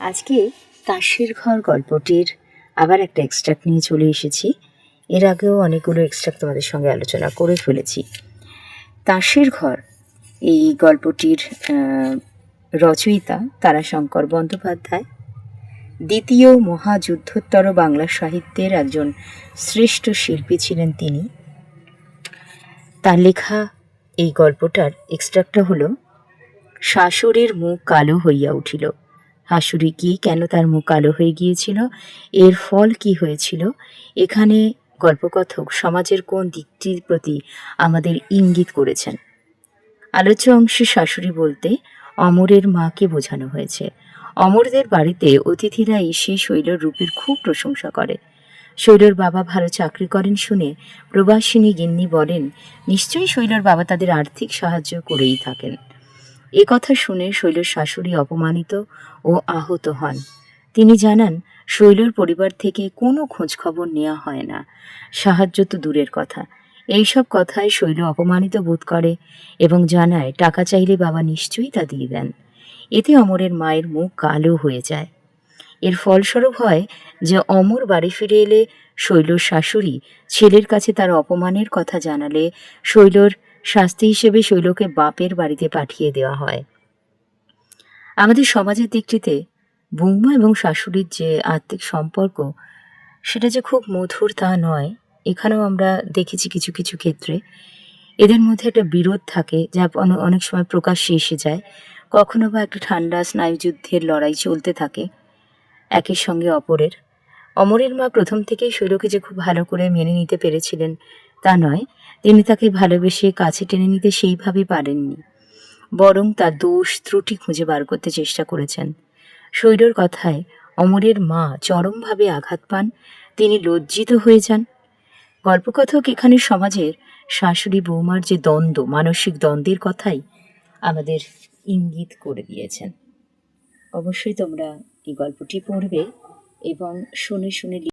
আজকে তাসের ঘর গল্পটির আবার একটা এক্সট্রাক্ট নিয়ে চলে এসেছি। এর আগেও অনেকগুলো এক্সট্রাক্ট তোমাদের সঙ্গে আলোচনা করে ফেলেছি। তাসের ঘর, এই গল্পটির রচয়িতা তারাশঙ্কর বন্দ্যোপাধ্যায়। দ্বিতীয় মহাযুদ্ধোত্তর বাংলা সাহিত্যের একজন শ্রেষ্ঠ শিল্পী ছিলেন তিনি। তার লেখা এই গল্পটার এক্সট্রাক্টটা হলো, শাশুড়ির মুখ কালো হইয়া উঠিল। হাসুরি কি কেন তার মুখ কালো হয়ে গিয়েছিল? এর ফল কি হয়েছিল? এখানে গল্পকথক সমাজের কোন দিকটির প্রতি আমাদের ইঙ্গিত করেছেন? আলোচ্য অংশে শাশুড়ি বলতে, অমরের মাকে বোঝানো হয়েছে। অমরদের বাড়িতে অতিথিরা এসে শৈলর রূপের খুব প্রশংসা করে। শৈলর বাবা ভালো চাকরি করেন শুনে প্রবাসিনী গিন্নি বলেন, নিশ্চয়ই শৈলর বাবা তাদের আর্থিক সাহায্য করেই থাকেন। এ কথা শুনে শৈলর শাশুড়ি অপমানিত ও আহত হন। তিনি জানান, শৈলর পরিবার থেকে কোনো খোঁজ খবর নেওয়া হয় না। সাহায্য তো দূরের কথা। এইসব কথায় শৈল অপমানিত বোধ করে এবং জানায়, টাকা চাইলে বাবা নিশ্চয়ই তা দিয়ে দেন। এতে অমরের মায়ের মুখ কালো হয়ে যায়। এর ফলস্বরূপ হয় যে অমর বাড়ি ফিরে এলে শৈলর শাশুড়ি ছেলের কাছে তার অপমানের কথা জানালে শৈলর শাস্তি হিসেবে শৈলকে বাপের বাড়িতে পাঠিয়ে দেওয়া হয়। আমাদের সমাজের দিকটিতে বৌমা এবং শাশুড়ির যে আত্মিক সম্পর্ক, সেটা যে খুব মধুর তা নয়। এখানেও আমরা দেখেছি কিছু কিছু ক্ষেত্রে এদের মধ্যে একটা বিরোধ থাকে যা অনেক সময় প্রকাশ্যে এসে যায়। কখনো বা একটা ঠান্ডা স্নায়ুযুদ্ধের লড়াই চলতে থাকে, একের সঙ্গে অপরের। অমরের মা প্রথম থেকেই শৈলকে যে খুব ভালো করে মেনে নিতে পেরেছিলেন, তা নয়, তিনি তাকে ভালোবেসে কাছে টেনে নিতে সেইভাবে পারেননি। বরং তার দোষ ত্রুটি খুঁজে বার করতে চেষ্টা করেছেন। শৈলর কথায় অমরের মা চরমভাবে আঘাত পান, তিনি লজ্জিত হয়ে যান। গল্পকথক এখানে সমাজের শাশুড়ি বৌমার যে দ্বন্দ্ব, মানসিক দ্বন্দ্বের কথাই আমাদের ইঙ্গিত করে দিয়েছেন। অবশ্যই তোমরা এই গল্পটি পড়বে। এবং শুনে শুনে